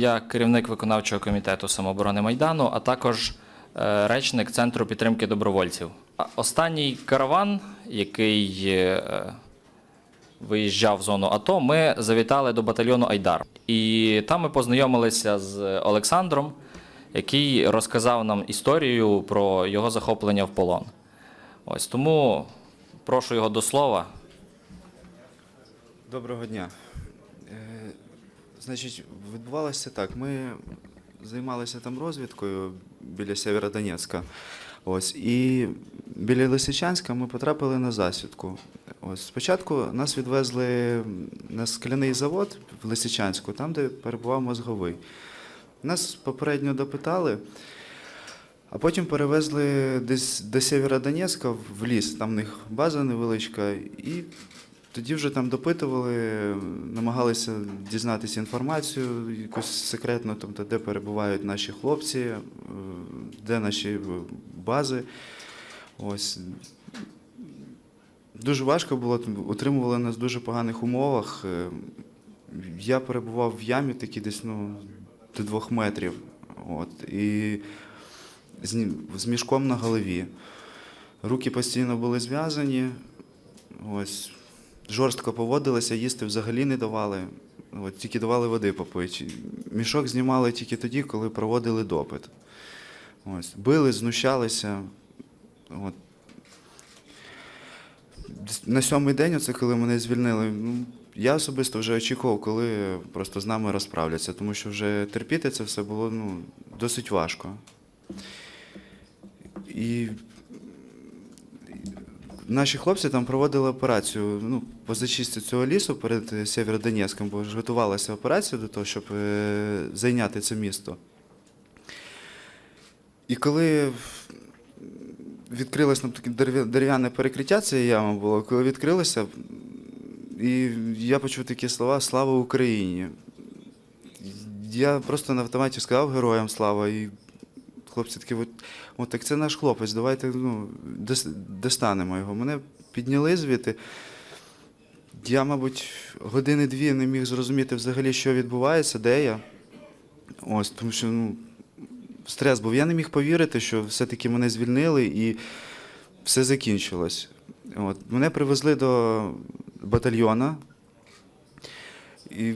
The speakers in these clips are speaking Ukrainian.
Я керівник виконавчого комітету самооборони Майдану, а також е, речник Центру підтримки добровольців. Останній караван, який е, виїжджав в зону АТО, ми завітали до батальйону Айдар. І там ми познайомилися з Олександром, який розказав нам історію про його захоплення в полон. Ось тому прошу його до слова. Доброго дня. Значить, відбувалося так. Ми займалися там розвідкою біля Сєвєродонецька. Ось, і біля Лисичанська ми потрапили на засідку. Ось, спочатку нас відвезли на скляний завод в Лисичанську, там, де перебував мозговий. Нас попередньо допитали, а потім перевезли десь до Сєвєродонецька в ліс, там в них база невеличка, і тоді вже там допитували, намагалися дізнатися інформацію якусь секретну, тобто де перебувають наші хлопці, е, де наші бази. Ось. Дуже важко було, утримували нас в дуже поганих умовах. Е, Я перебував в ямі такі десь ну, до двох метрів. От, і з, з мішком на голові. Руки постійно були зв'язані. Ось жорстко поводилися, їсти взагалі не давали. От, тільки давали води попити. Мішок знімали тільки тоді, коли проводили допит. Ось, били, знущалися. От. На сьомий день, оце коли мене звільнили, ну, я особисто вже очікував, коли просто з нами розправляться, тому що вже терпіти це все було ну, досить важко. І Наші хлопці там проводили операцію ну, по зачистці цього лісу перед Сєвєродонецьком, бо ж готувалася операція до того, щоб е, зайняти це місто. І коли відкрилось нам таке дерев'яне перекриття, це яма було, коли відкрилося, і я почув такі слова Слава Україні. Я просто на автоматі сказав героям слава, і хлопці такі, от, от так це наш хлопець, давайте ну, достанемо його. Мене підняли звідти. Я, мабуть, години-дві не міг зрозуміти взагалі, що відбувається, де я. Ось, тому що ну, стрес був. Я не міг повірити, що все-таки мене звільнили і все закінчилось. От. Мене привезли до батальйона. І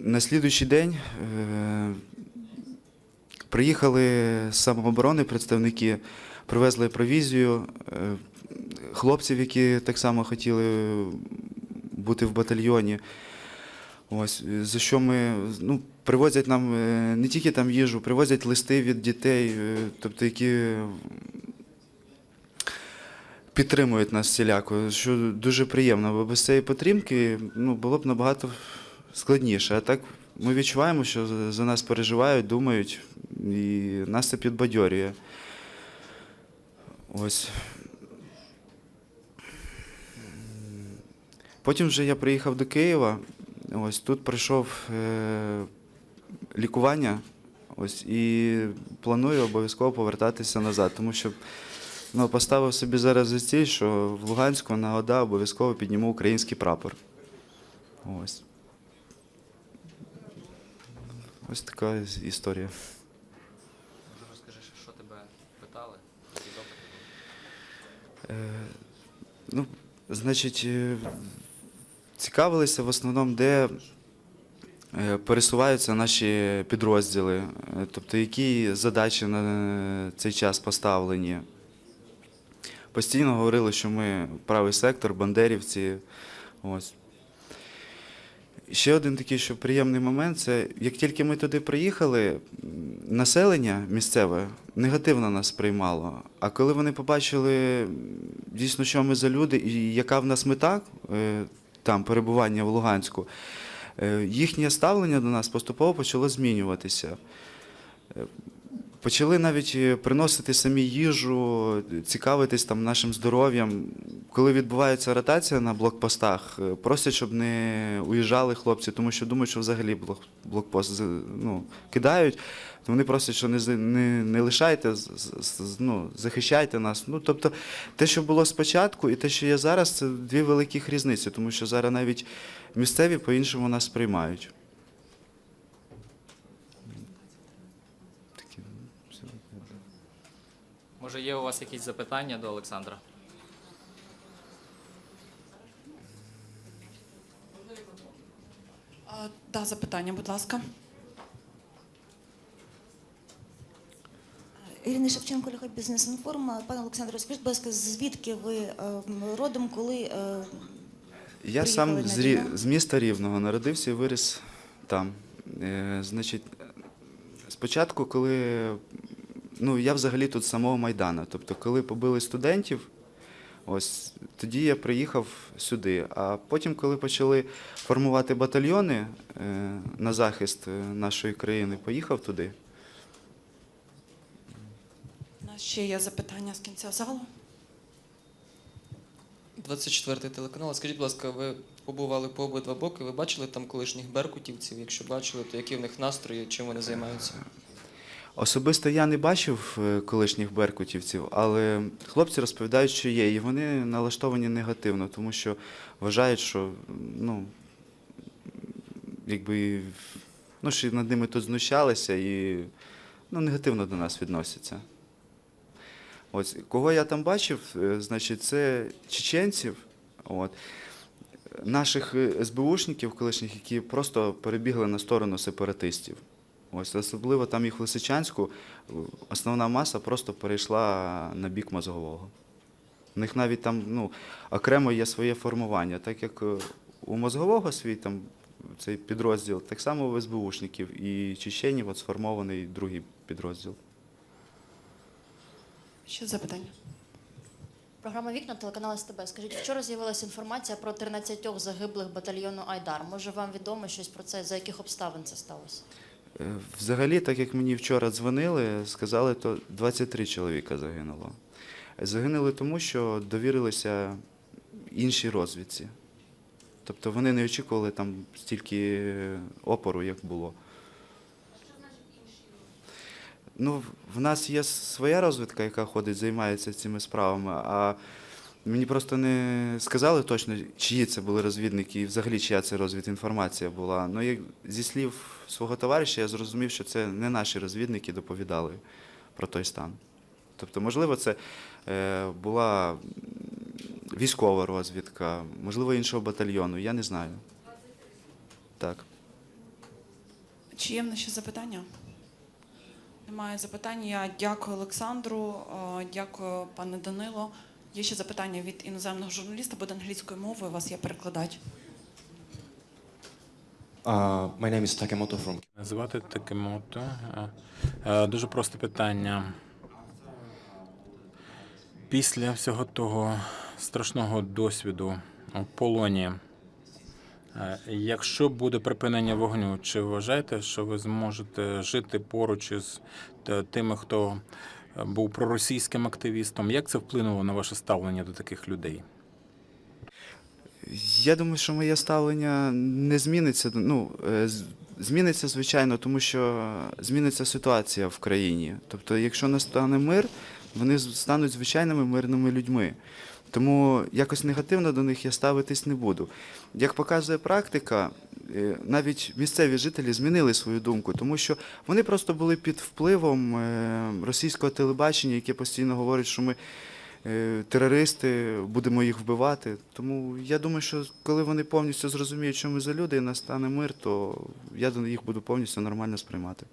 на слідуючий день е, приїхали з самооборони представники, привезли провізію е, хлопців, які так само хотіли бути в батальйоні. Ось, за що ми ну, привозять нам е, не тільки там їжу, привозять листи від дітей, е, тобто які підтримують нас всіляко, що дуже приємно, бо без цієї підтримки ну, було б набагато складніше. А так ми відчуваємо, що за нас переживають, думають, і нас це підбадьорює. Ось. Потім вже я приїхав до Києва. Ось тут пройшов е, лікування. Ось, і планую обов'язково повертатися назад, тому що ну, поставив собі зараз за ціль, що в Луганську на ОДА обов'язково підніму український прапор. Ось. Ось така історія. Розкажи, що тебе питали? Е, Ну, значить, е, цікавилися в основному, де е, пересуваються наші підрозділи, е, тобто які задачі на цей час поставлені. Постійно говорили, що ми правий сектор, бандерівці. Ось. Ще один такий, що приємний момент, це як тільки ми туди приїхали, населення місцеве негативно нас сприймало. А коли вони побачили дійсно, що ми за люди і яка в нас мета е, там перебування в Луганську, е, їхнє ставлення до нас поступово почало змінюватися. Почали навіть е, приносити самі їжу, цікавитись там нашим здоров'ям. Коли відбувається ротація на блокпостах, е, просять, щоб не уїжджали хлопці, тому що думають, що взагалі блокпост ну, кидають. Вони просять, що не, не, не лишайте, ну, захищайте нас. Ну, тобто, те, що було спочатку, і те, що є зараз, це дві великих різниці, тому що зараз навіть місцеві по-іншому нас сприймають. Може, є у вас якісь запитання до Олександра? А, да, запитання, будь ласка. Ірина Шевченко, Ліга Бізнес Інформ. Пане Олександре, скажіть, будь ласка, звідки ви е, родом, коли е, Я сам з, Рі... з міста Рівного народився і виріс там. Е, значить, спочатку, коли ну, я взагалі тут з самого Майдану. Тобто, коли побили студентів, ось тоді я приїхав сюди. А потім, коли почали формувати батальйони е, на захист е, нашої країни, поїхав туди. У нас ще є запитання з кінця залу. 24 телеканал. Скажіть, будь ласка, ви побували по обидва боки, ви бачили там колишніх беркутівців? Якщо бачили, то які в них настрої, чим вони займаються? Особисто я не бачив е, колишніх беркутівців, але хлопці розповідають, що є, і вони налаштовані негативно, тому що вважають, що ну, якби, ну, що над ними тут знущалися і ну, негативно до нас відносяться. Ось, кого я там бачив, е, значить, це чеченців, от, наших е, СБУшників колишніх, які просто перебігли на сторону сепаратистів. Ось особливо там їх в Лисичанську основна маса просто перейшла на бік мозгового. У них навіть там ну, окремо є своє формування, так як е, у мозгового свій там цей підрозділ, так само у СБУшників і чеченів от сформований другий підрозділ. Ще запитання. Програма Вікна телеканал СТБ. Скажіть, вчора з'явилася інформація про 13 загиблих батальйону Айдар. Може, вам відомо щось про це? За яких обставин це сталося? Е, Взагалі, так як мені вчора дзвонили, сказали, то 23 чоловіка загинуло. Загинули тому, що довірилися іншій розвідці. Тобто вони не очікували там стільки опору, як було. Ну, в нас є своя розвідка, яка ходить, займається цими справами, а мені просто не сказали точно, чиї це були розвідники і взагалі чия це розвідінформація була. Ну, як зі слів свого товариша, я зрозумів, що це не наші розвідники доповідали про той стан. Тобто, можливо, це е, була військова розвідка, можливо, іншого батальйону, я не знаю. Так. Чи є в ще запитання? Немає запитань. Я дякую Олександру, дякую пане Данило. Є ще запитання від іноземного журналіста, буде англійською мовою, вас є перекладач. Uh, my name is Takemoto from Звати Такемото. Е, е, Дуже просте питання. Після всього того страшного досвіду у полоні, е, якщо буде припинення вогню, чи вважаєте, що ви зможете жити поруч із тими, хто був проросійським активістом? Як це вплинуло на ваше ставлення до таких людей? Я думаю, що моє ставлення не зміниться. Ну, е, зміниться, звичайно, тому що зміниться ситуація в країні. Тобто, якщо настане мир, вони стануть звичайними мирними людьми. Тому якось негативно до них я ставитись не буду. Як показує практика, навіть місцеві жителі змінили свою думку, тому що вони просто були під впливом е, російського телебачення, яке постійно говорить, що ми е, терористи, будемо їх вбивати. Тому я думаю, що коли вони повністю зрозуміють, що ми за люди, і настане мир, то я їх буду повністю нормально сприймати.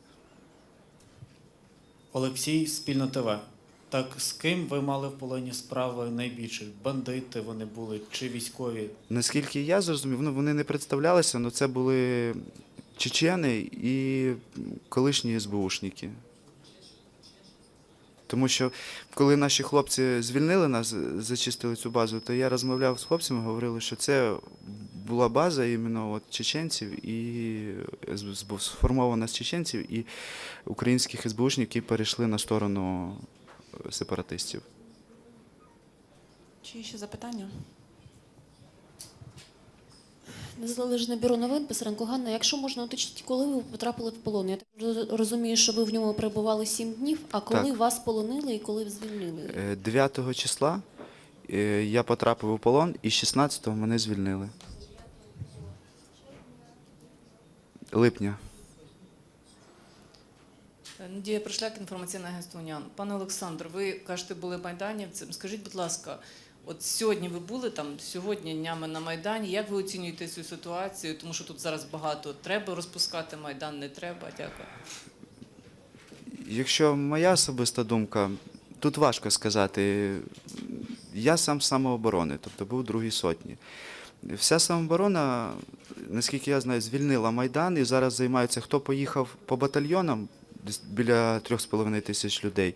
Олексій, спільно ТВ. Так з ким ви мали в полоні справи найбільше? Бандити вони були чи військові? Наскільки я зрозумів, ну вони не представлялися, але це були чечени і колишні СБУшники. Тому що коли наші хлопці звільнили нас, зачистили цю базу, то я розмовляв з хлопцями, говорили, що це була база іменно от чеченців і сформована з чеченців і українських СБУшників, які перейшли на сторону сепаратистів. Чи є ще запитання? Незалежне бюро новин Писаренко Ганна. Якщо можна уточнити, коли ви потрапили в полон? Я так розумію, що ви в ньому перебували сім днів. А коли Так. вас полонили і коли звільнили? Е, 9 числа е, я потрапив у полон, і 16-го мене звільнили. Липня. Надія Прошляк, інформаційне агентство. Пане Олександр, ви кажете, були майданівцем. Скажіть, будь ласка, от сьогодні ви були там, сьогодні днями на Майдані. Як ви оцінюєте цю ситуацію? Тому що тут зараз багато треба розпускати Майдан, не треба. Дякую. Якщо моя особиста думка, тут важко сказати. Я сам з самооборони, тобто був у другій сотні. Вся самооборона, наскільки я знаю, звільнила Майдан і зараз займаються, хто поїхав по батальйонам, біля 3,5 тисяч людей.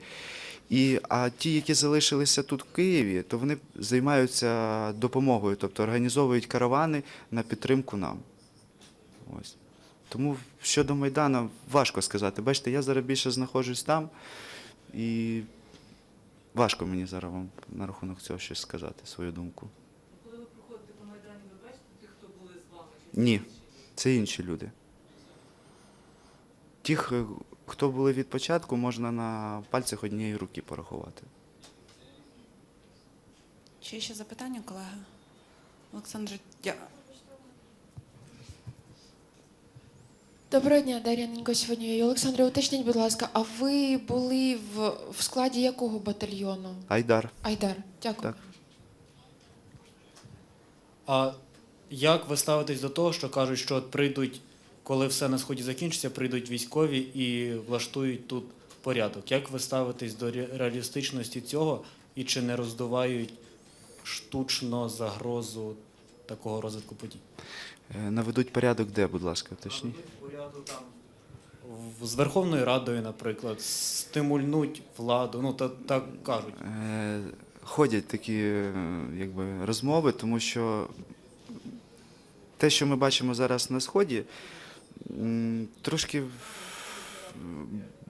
І, а ті, які залишилися тут в Києві, то вони займаються допомогою, тобто організовують каравани на підтримку нам. Ось. Тому щодо Майдану важко сказати. Бачите, я зараз більше знаходжусь там, і важко мені зараз вам на рахунок цього щось сказати, свою думку. Коли ви проходите по Майдані, ви бачите тих, хто були з вами? Ні, це інші люди. Тих, хто були від початку, можна на пальцях однієї руки порахувати. Чи є ще запитання, колеги? Олександр, дя... Доброго дня, Дар'я Ненько сьогодні. Олександре, уточніть, будь ласка, а ви були в, в складі якого батальйону? Айдар. Айдар, дякую. Так. А як ви ставитесь до того, що кажуть, що прийдуть, коли все на сході закінчиться, прийдуть військові і влаштують тут порядок? Як ви ставитесь до реалістичності цього і чи не роздувають штучно загрозу такого розвитку подій? Е, Наведуть порядок де, будь ласка. Порядок там з Верховною Радою, наприклад, стимульнуть владу. Ну та так кажуть. Е, Ходять такі е, якби, розмови, тому що те, що ми бачимо зараз на Сході, трошки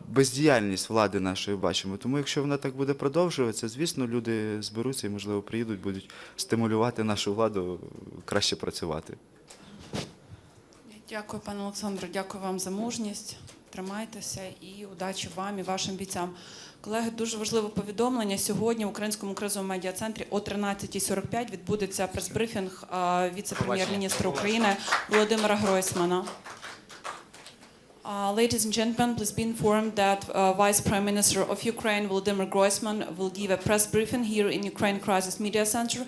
бездіяльність влади нашої бачимо. Тому якщо вона так буде продовжуватися, звісно, люди зберуться і, можливо, приїдуть, будуть стимулювати нашу владу краще працювати. Дякую, пане Олександре, дякую вам за мужність. Тримайтеся і удачі вам і вашим бійцям. Колеги, дуже важливе повідомлення. Сьогодні в Українському кризовому медіа-центрі о 13.45 відбудеться прес-брифінг віце-прем'єр-міністра України Володимира Гройсмана. Uh, ladies and gentlemen, please be informed that uh, Vice Prime Minister of Ukraine Volodymyr Groysman will give a press briefing here in Ukraine Crisis Media Center